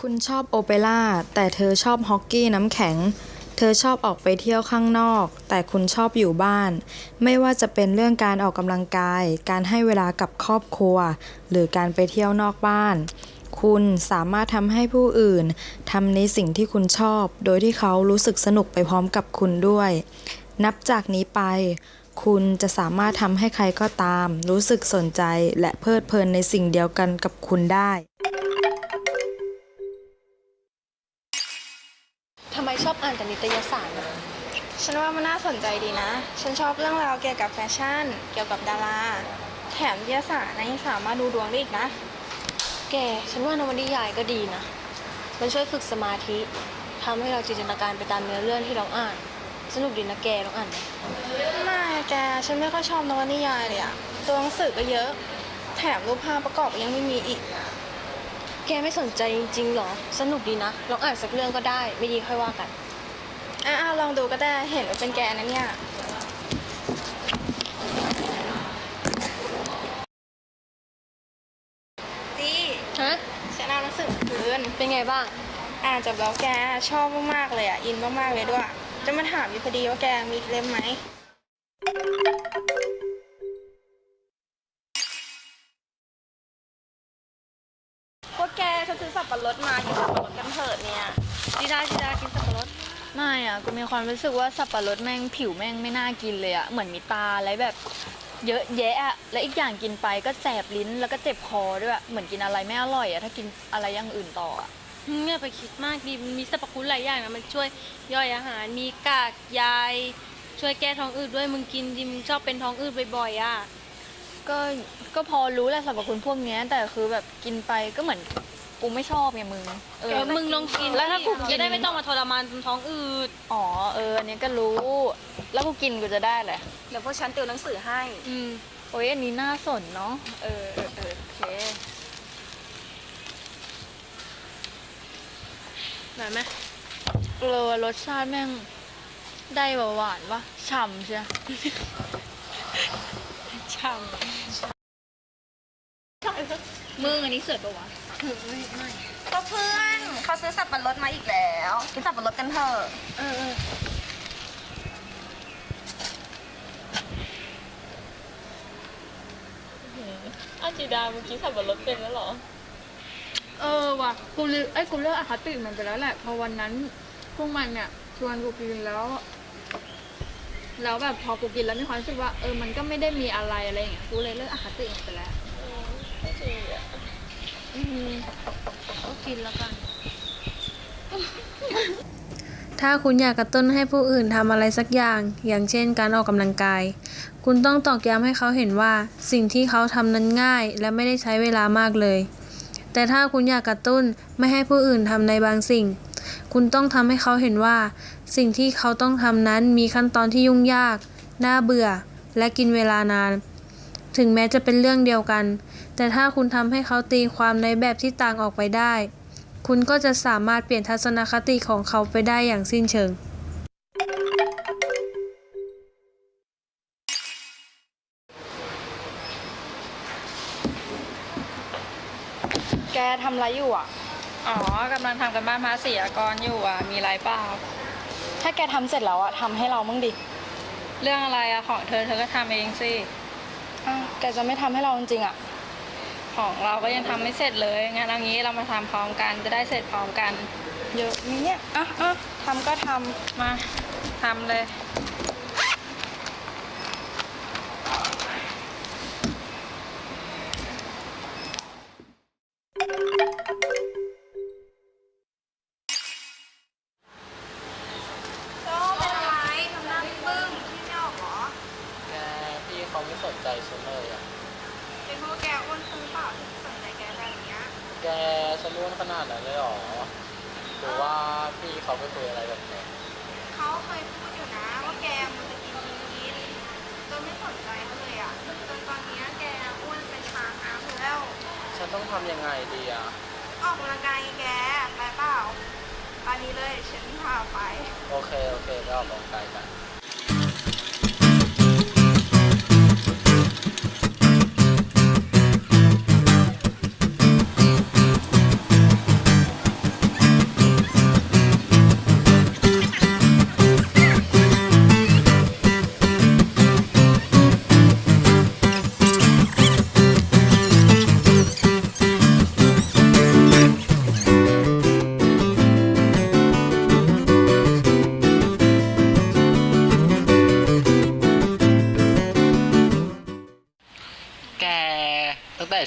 คุณชอบโอเปร่าแต่เธอชอบฮอกกี้น้ำแข็ง เธอชอบออกไปเที่ยวข้างนอก แต่คุณชอบอยู่บ้าน ไม่ว่าจะเป็นเรื่องการออกกำลังกาย การให้เวลากับครอบครัว หรือการไปเที่ยวนอกบ้านคุณสามารถทำให้ผู้อื่นทำในสิ่งที่คุณชอบ โดยที่เขารู้สึกสนุกไปพร้อมกับคุณด้วย นับจากนี้ไป คุณจะสามารถทำให้ใครก็ตาม รู้สึกสนใจและเพลิดเพลินในสิ่งเดียวกันกับคุณได้ทำไมชอบอ่านแต่นิตยสารอะฉันว่ามันน่าสนใจดีนะ ฉันชอบเรื่องราวเกี่ยวกับแฟชั่น เกี่ยวกับดารา แถมวิทยาศาสตร์นะยังสามารถดูดวงได้อีกนะ แก ฉันว่านวนิยายก็ดีนะ มันช่วยฝึกสมาธิทำให้เราจินตนาการไปตามเนื้อเรื่องที่เราอ่าน สนุกดีนะแกลองอ่านไหมไม่อะแกฉันไม่ค่อยชอบนวนิยายเลยอะตัวหนังสือก็เยอะ แถมรูปภาพประกอบยังไม่มีอีก แกไม่สนใจจริงๆหรอ สนุกดีนะลองอ่านสักเรื่องก็ได้ ไม่ดีค่อยว่ากันอะๆลองดูก็ได้เห็นว่าเป็นแกนะเนี่ยจีฮะฉันเอาหนังสือมาคืนเป็นไงบ้าง อ่านจบแล้วแกชอบมากๆเลยอะอินมากๆเลยด้วย จะมาถามอยู่พอดีว่าแกมีเล่มไหม พวกแกฉันซื้อสับปะรดมากินสับปะรดกันเถิดเนี่ยจีดาจีดากินสับปะรด ไม่อะกูมีความรู้สึกว่าสับปะรดแม่งผิวแม่งไม่น่ากินเลยอะเหมือนมีตาอะไรแบบเยอะแยะอะและอีกอย่างกินไปก็แสบลิ้นแล้วก็เจ็บคอด้วยอะเหมือนกินอะไรไม่อร่อยอะถ้ากินอะไรอย่างอื่นต่ออะ เนี่ยไปคิดมากดีมันมีสรรพคุณหลายอย่างนะมันช่วยย่อยอาหาร มีกากใยช่วยแก้ท้องอืดด้วยมึงกินดิมึงชอบเป็นท้องอืดบ่อยๆอะก็ก็พอรู้แหละสรรพคุณพวกเนี้ยแต่คือแบบกินไปก็เหมือนกูไม่ชอบไงมึงเอเอออมึงลองกินแล้วถ้ากูดิกิน จะได้ไม่ต้องมาทรมานจนท้องอืดอ๋อเอออันเนี้ยก็รู้ แล้วกูกินกูจะได้แหละเดี๋ยวพวกฉันติวหนังสือให้ อืม โอ้ยอันนี้น่าสนเนาะเออเออเออโอเค ได้ไหมเออรสชาติแม่งได้หวานๆวะฉ่ำใช่ช่มึงอันนี้เสือปะวะก็เพื่อนเขาซื้อสับปะรดมาอีกแล้วกินสับปะรดกันเถอะำเออเอออาจิดาเมื่อกี้สับปะรดเป็นแล้วเหรอ เออว่ะกูลืมไอ้ยกูเลิกอคติมันไปแล้วแหละพอวันนั้นพวกมันเนี่ยชวนกูกินแล้ว แล้วแบบพอกูกินแล้วมีความรู้สึกว่าเออมันก็ไม่ได้มีอะไรอะไรอย่างเงี้ยกูเลยเลิกอคติมันไปแล้วก็กินแล้วกัน ถ้าคุณอยากกระตุ้นให้ผู้อื่นทำอะไรสักอย่าง อย่างเช่นการออกกำลังกาย คุณต้องตอกย้ำให้เขาเห็นว่า สิ่งที่เขาทำนั้นง่าย และไม่ได้ใช้เวลามากเลย แต่ถ้าคุณอยากกระตุ้นไม่ให้ผู้อื่นทำในบางสิ่ง คุณต้องทำให้เขาเห็นว่า สิ่งที่เขาต้องทำนั้นมีขั้นตอนที่ยุ่งยาก น่าเบื่อ และกินเวลานาน ถึงแม้จะเป็นเรื่องเดียวกัน แต่ถ้าคุณทำให้เขาตีความในแบบที่ต่างออกไปได้ คุณก็จะสามารถเปลี่ยนทัศนคติของเขาไปได้อย่างสิ้นเชิง ทำอะไรอยู่อะ อ๋อกำลังทำกันบ้านภาษีอากรอยู่อะ มีไรเปล่า ถ้าแกทำเสร็จแล้วอะทำให้เรามั่งดิ เรื่องอะไรอะของเธอเธอก็ทำเองสิ อ้าว แกจะไม่ทำให้เราจริงๆอะ ของเราก็ยังทำไม่เสร็จเลย งั้นเอางี้เรามาทำพร้อมกันจะได้เสร็จพร้อมกัน เยอะมีเนี่ยอะอะทำก็ทำมาทำเลย โจ้เป็นอะไรทำหน้าปึ้งที่ไม่ออกเหรอ แกพี่เขาไม่สนใจฉันเลยอะ เป็นเพราะว่าแกอ้วนขึ้นเปล่าถึงสนใจแกแบบเนี้ย แกฉันอ้วนขนาดนั้นเลยเหรอหรือว่าพี่เขาไปคุยอะไรกับแกเขาเคยพูดอยู่นะว่าแกมันจะกินกินกินจนไม่สนใจเขาเลยอะจนตอนเนี้ยแกอ้วนเป็นช้างน้ำอยู่แล้ว ฉันต้องทำยังไงดีอะ ออกกำลังกายไงแกไปเปล่าตอนนี้เลยฉันพาไป โอเค โอเคไปออกกำลังกายกัน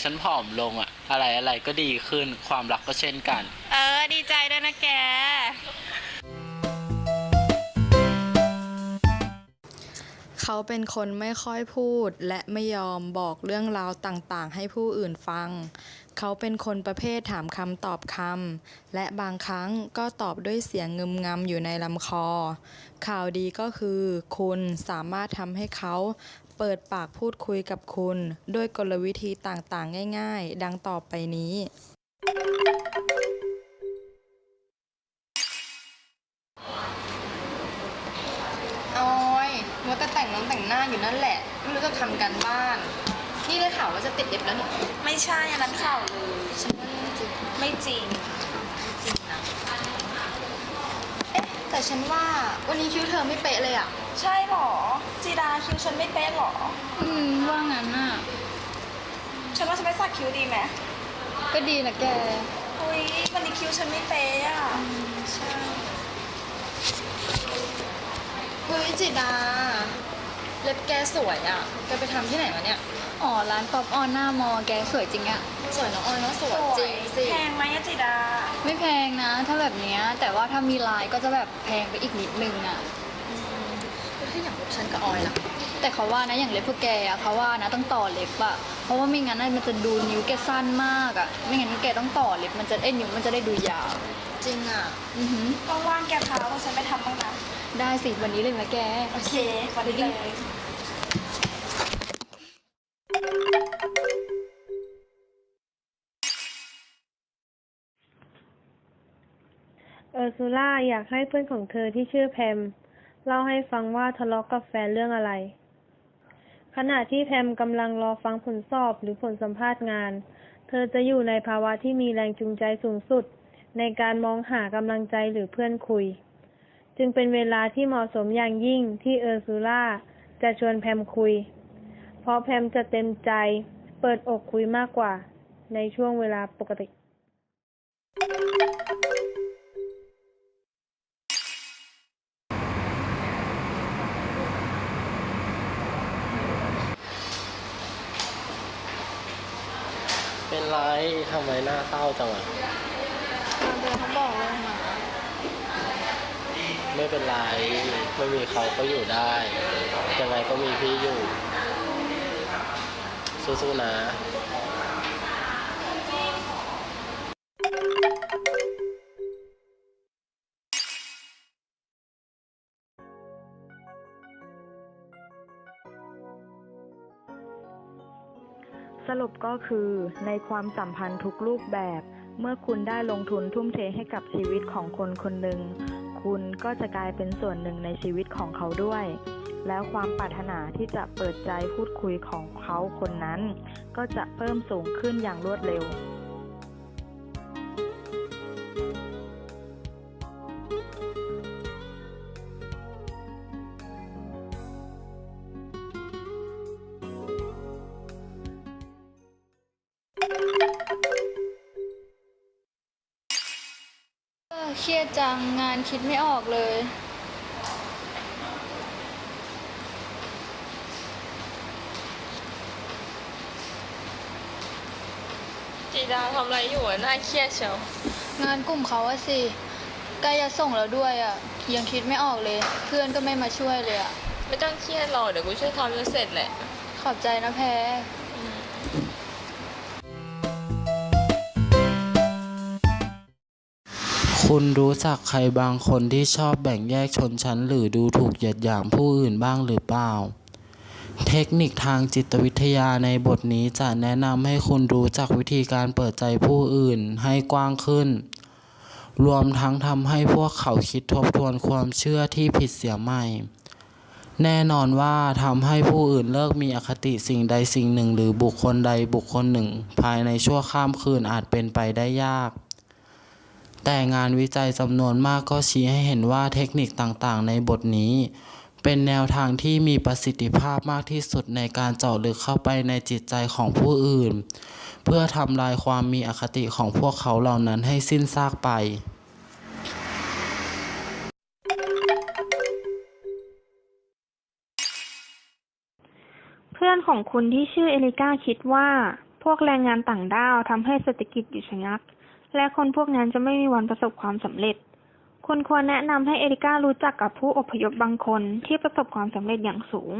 ฉันผอมลงอะอะไรอะไรก็ดีขึ้นความรักก็เช่นกัน เออ ดีใจด้วยนะแก เขาเป็นคนไม่ค่อยพูด และไม่ยอมบอกเรื่องราวต่างๆ ให้ผู้อื่นฟัง เขาเป็นคนประเภทถามคำตอบคำและบางครั้งก็ตอบด้วยเสียงงึมงำอยู่ในลำคอ ข่าวดีก็คือ คุณสามารถทำให้เขา เปิดปากพูดคุยกับคุณ ด้วยกลวิธีต่างๆ ง่ายๆ ดังต่อไปนี้ ออยมัวแต่แต่งน้องแต่งหน้าอยู่นั่นแหละ ไม่รู้จะทำกันบ้าน นี่ได้ข่าวว่าจะติดเด็บแล้วนี่ไม่ใช่อันนั้นข่าวลือฉันว่าเรื่องจริง ไม่จริง จริงนะ เอ๊ะ แต่ ฉันว่าวันนี้คิ้วเธอไม่เป๊ะเลยอะใช่หรอ จีดาคิ้วฉันไม่เป๊ะหรอ อืม ว่างั้นน่ะ ฉันว่าฉันไม่สักคิ้วดีไหมก็ดีนะแก อุ้ยวันนี้คิ้วฉันไม่เป๊ะอะ ใช่ เฮ้ยจิดา เล็บแกสวยอะแกไปทำที่ไหนมาเนี่ย อ๋อ ร้านป๊อปออนหน้ามอ แกสวยจริงอะ สวยน้องออยน้องสวยจริงสิ แพงไหมอะจีดา ไม่แพงนะ ถ้าแบบเนี้ยแต่ว่าถ้ามีลายก็จะแบบแพงไปอีกนิดนึงอะแล้วถ้าอย่างเล็บฉันกับออยล่ะ แต่เขาว่านะอย่างเล็บพวกแกอะเขาว่านะต้องต่อเล็บอะเพราะว่าไม่งั้นน่ะมันจะดูนิ้วแกสั้นมากอะไม่งั้นแกต้องต่อเล็บมันจะเอ้ยนิ้วมันจะได้ดูยาว จริงอะอือหือว่างๆแกพาพวกฉันไปทำบ้างนะได้สิวันนี้เลยไหมแก โอเควันนี้เลย ออร์ซูล่าอยากให้เพื่อนของเธอที่ชื่อแพม เล่าให้ฟังว่าทะเลาะกับแฟนเรื่องอะไร ขณะที่แพมกำลังรอฟังผลสอบหรือผลสัมภาษณ์งาน เธอจะอยู่ในภาวะที่มีแรงจูงใจสูงสุด ในการมองหากำลังใจหรือเพื่อนคุย จึงเป็นเวลาที่เหมาะสมอย่างยิ่งที่เออร์ซูล่าจะชวนแพมคุย เพราะแพมจะเต็มใจ เปิดอกคุยมากกว่า ในช่วงเวลาปกติ เป็นไร ทำไมหน้าเศร้าจังอะเดินเขาบอกเลยมาไม่เป็นไร ไม่มีเขาก็อยู่ได้ ยังไงก็มีพี่อยู่ สู้ๆนะ รุปก็คือในความสัมพันธ์ทุกรูปแบบ เมื่อคุณได้ลงทุนทุ่มเทให้กับชีวิตของคนคนหนึ่ง คุณก็จะกลายเป็นส่วนหนึ่งในชีวิตของเขาด้วย แล้วความปรารถนาที่จะเปิดใจพูดคุยของเขาคนนั้น ก็จะเพิ่มสูงขึ้นอย่างรวดเร็ว จังงานคิดไม่ออกเลย จีดาทำอะไรอยู่อะน่าเครียดเชียว งานกลุ่มเขาอะสิใกล้จะส่งแล้วด้วยอะยังคิดไม่ออกเลย เพื่อนก็ไม่มาช่วยเลยอะไม่ต้องเครียดหรอกเดี๋ยวกูช่วยทำจนเสร็จแหละ ขอบใจนะแพร คุณรู้จักใครบางคนที่ชอบแบ่งแยกชนชั้น หรือดูถูกเหยียดหยามผู้อื่นบ้างหรือเปล่า เทคนิคทางจิตวิทยาในบทนี้จะแนะนำให้คุณรู้จักวิธีการเปิดใจผู้อื่นให้กว้างขึ้น รวมทั้งทำให้พวกเขาคิดทบทวนความเชื่อที่ผิดเสียใหม่ แน่นอนว่าทำให้ผู้อื่นเลิกมีอคติสิ่งใดสิ่งหนึ่ง หรือบุคคลใดบุคคลหนึ่ง ภายในชั่วข้ามคืนอาจเป็นไปได้ยาก แต่งานวิจัยจำนวนมากก็ชี้ให้เห็นว่าเทคนิคต่างๆ ในบทนี้ เป็นแนวทางที่มีประสิทธิภาพมากที่สุดในการเจาะลึกเข้าไปในจิตใจของผู้อื่น เพื่อทำลายความมีอคติของพวกเขาเหล่านั้นให้สิ้นซากไปเพื่อนของคุณที่ชื่อเอลิก้าคิดว่า พวกแรงงานต่างด้าวทำให้เศรษฐกิจหยุดชะงัก และคนพวกนั้นจะไม่มีวันประสบความสำเร็จ คุณควรแนะนำให้เอริก้ารู้จักกับผู้อพยพบางคนที่ประสบความสำเร็จอย่างสูง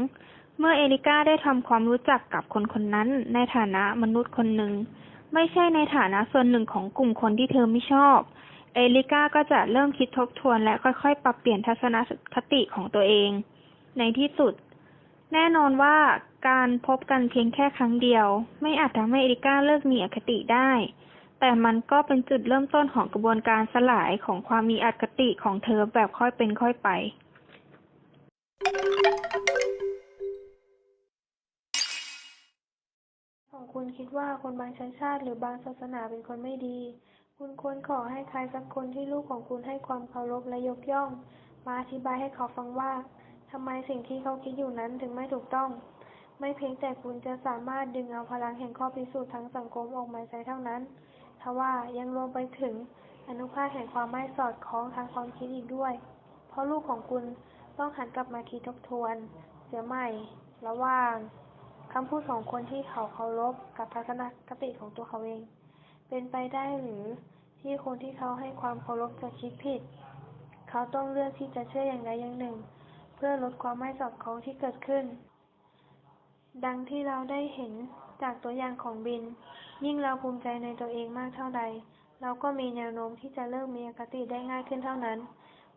เมื่อเอริก้าได้ทำความรู้จักกับคนคนนั้น ในฐานะมนุษย์คนหนึ่ง ไม่ใช่ในฐานะส่วนหนึ่งของกลุ่มคนที่เธอไม่ชอบ เอลิก้าก็จะเริ่มคิดทบทวนและค่อยๆ ปรับเปลี่ยนทัศนคติของตัวเอง ในที่สุด แน่นอนว่าการพบกันเพียงแค่ครั้งเดียว ไม่อาจทำให้เอริก้าเลิกมีอคติได้ แต่มันก็เป็นจุดเริ่มต้นของกระบวนการสลายของความมีอคติของเธอแบบค่อยเป็นค่อยไปของคุณคิดว่าคนบางชั้นชาติหรือบางศาสนาเป็นคนไม่ดี คุณควรขอให้ใครสักคนที่ลูกของคุณให้ความเคารพและยกย่อง มาอธิบายให้เขาฟังว่าทำไมสิ่งที่เขาคิดอยู่นั้นถึงไม่ถูกต้อง ไม่เพียงแต่คุณจะสามารถดึงเอาพลังแห่งข้อพิสูจน์ทั้งสังคมออกมาใช้เท่านั้น ว่ายังรวมไปถึงอนุภาคแห่งความไม่สอดคล้องทางความคิดอีกด้วย เพราะลูกของคุณต้องหันกลับมาคิดทบทวน เสียใหม่ ระว่างคำพูดของคนที่เขาเคารพกับทัศนคติของตัวเขาเอง เป็นไปได้หรือที่คนที่เขาให้ความเคารพจะคิดผิด เขาต้องเลือกที่จะเชื่ออย่างใดอย่างหนึ่ง เพื่อลดความไม่สอดคล้องที่เกิดขึ้น ดังที่เราได้เห็นจากตัวอย่างของบิน ยิ่งเราภูมิใจในตัวเองมากเท่าใด เราก็มีแนวโน้มที่จะเลิกมีอคติได้ง่ายขึ้นเท่านั้น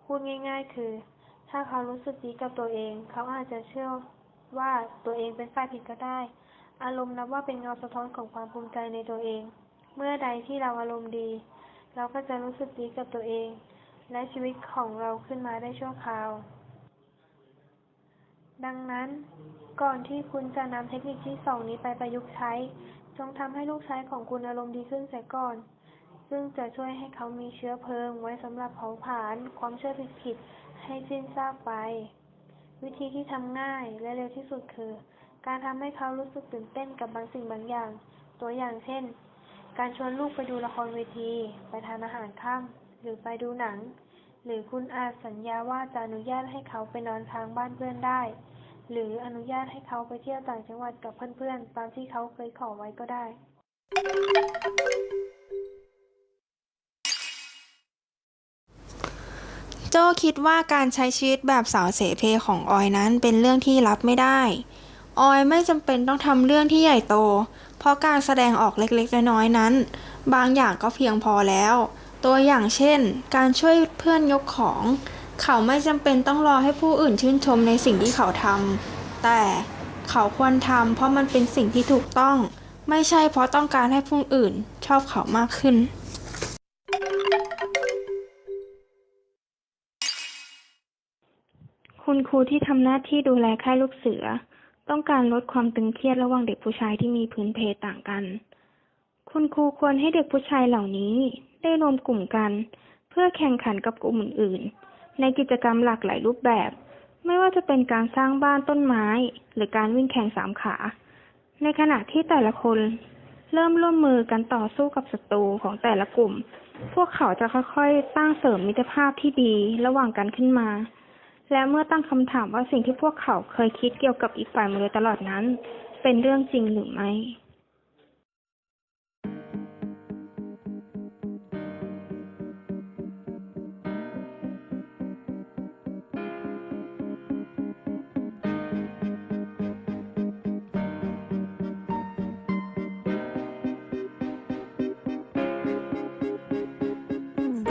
พูดง่าย ๆ คือ ถ้าเขารู้สึกดีกับตัวเอง เขาอาจจะเชื่อว่าตัวเองเป็นฝ่ายผิดก็ได้ อารมณ์นับว่าเป็นเงาสะท้อนของความภูมิใจในตัวเอง เมื่อใดที่เราอารมณ์ดี เราก็จะรู้สึกดีกับตัวเอง และชีวิตของเราขึ้นมาได้ชั่วคราว ดังนั้น ก่อนที่คุณจะนำเทคนิคที่สองนี้ไปประยุกต์ใช้ จงทำให้ลูกชายของคุณอารมณ์ดีขึ้นเสียก่อน ซึ่งจะช่วยให้เขามีเชื้อเพลิง ไว้สำหรับเผาผลาญความเชื่อผิดๆให้สิ้นซากไป วิธีที่ทำง่ายและเร็วที่สุดคือ การทำให้เขารู้สึกตื่นเต้นกับบางสิ่งบางอย่าง ตัวอย่างเช่น การชวนลูกไปดูละครเวที ไปทานอาหารค่ำหรือไปดูหนัง หรือคุณอาจสัญญาว่าจะอนุญาตให้เขาไปนอนค้างบ้านเพื่อนได้ หรืออนุญาตให้เขาไปเที่ยวต่างจังหวัดกับเพื่อนๆ ตามที่เขาเคยขอไว้ก็ได้ โจคิดว่าการใช้ชีวิตแบบสาวเสเพของออยนั้นเป็นเรื่องที่รับไม่ได้ ออยไม่จำเป็นต้องทำเรื่องที่ใหญ่โต เพราะการแสดงออกเล็กๆ น้อยๆนั้น บางอย่างก็เพียงพอแล้ว ตัวอย่างเช่น การช่วยเพื่อนยกของ เขาไม่จำเป็นต้องรอให้ผู้อื่นชื่นชมในสิ่งที่เขาทำแต่เขาควรทำเพราะมันเป็นสิ่งที่ถูกต้อง ไม่ใช่เพราะต้องการให้ผู้อื่นชอบเขามากขึ้น คุณครูที่ทำหน้าที่ดูแลค่ายลูกเสือ ต้องการลดความตึงเครียดระหว่างเด็กผู้ชายที่มีพื้นเพต่างกัน คุณครูควรให้เด็กผู้ชายเหล่านี้ได้รวมกลุ่มกัน เพื่อแข่งขันกับกลุ่มอื่นๆ ในกิจกรรมหลากหลายรูปแบบ ไม่ว่าจะเป็นการสร้างบ้านต้นไม้ หรือการวิ่งแข่งสามขา ในขณะที่แต่ละคนเริ่มร่วมมือกันต่อสู้กับศัตรูของแต่ละกลุ่ม พวกเขาจะค่อยๆ สร้างเสริมมิตรภาพที่ดีระหว่างกันขึ้นมา และเมื่อตั้งคำถามว่าสิ่งที่พวกเขาเคยคิดเกี่ยวกับอีกฝ่ายมาโดยตลอดนั้น เป็นเรื่องจริงหรือไม่